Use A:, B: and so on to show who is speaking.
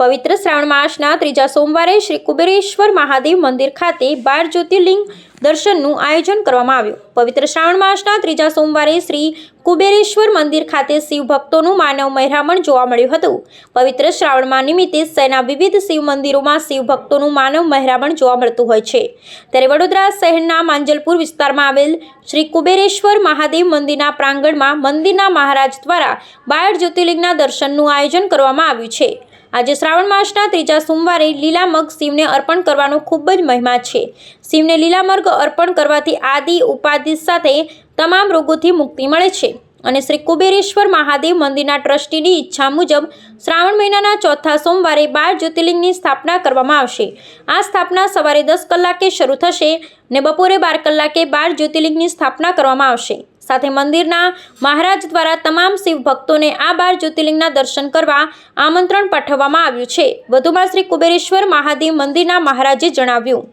A: પવિત્ર શ્રાવણ માસના ત્રીજા સોમવારે શ્રી કુબેરેશ્વર મહાદેવ મંદિર ખાતે બાર જ્યોતિર્લિંગ દર્શનનું આયોજન કરવામાં આવ્યું. પવિત્ર શ્રાવણ માસના ત્રીજા સોમવારે શ્રી કુબેરેશ્વર મંદિર ખાતે શિવ ભક્તોનું માનવ મહેરામણ જોવા મળ્યું હતું. પવિત્ર શ્રાવણમાં નિમિત્તે શહેરના વિવિધ શિવ મંદિરોમાં શિવ ભક્તોનું માનવ મહેરામણ જોવા મળતું હોય છે. ત્યારે વડોદરા શહેરના માંજલપુર વિસ્તારમાં આવેલ શ્રી કુબેરેશ્વર મહાદેવ મંદિરના પ્રાંગણમાં મંદિરના મહારાજ દ્વારા બાર જ્યોતિર્લિંગના દર્શનનું આયોજન કરવામાં આવ્યું છે. આજે શ્રાવણ માસના ત્રીજા સોમવારે લીલામગ શિવને અર્પણ કરવાનો ખૂબ જ મહિમા છે. શિવને લીલામર્ગ અર્પણ કરવાથી આદિ ઉપાધિ સાથે તમામ રોગોથી મુક્તિ મળે છે. અને શ્રી કુબેરેશ્વર મહાદેવ મંદિરના ટ્રસ્ટીની ઈચ્છા મુજબ શ્રાવણ મહિનાના ચોથા સોમવારે બાર જ્યોતિર્લિંગની સ્થાપના કરવામાં આવશે. આ સ્થાપના સવારે દસ કલાકે શરૂ થશે ને બપોરે બાર કલાકે બાર જ્યોતિર્લિંગની સ્થાપના કરવામાં આવશે. સાથે મંદિરના મહારાજ દ્વારા તમામ શિવ ભક્તોને આ બાર જ્યોતિર્લિંગના દર્શન કરવા આમંત્રણ પાઠવવામાં આવ્યું છે. વધુમાં શ્રી કુબેરેશ્વર મહાદેવ મંદિરના મહારાજે જણાવ્યું.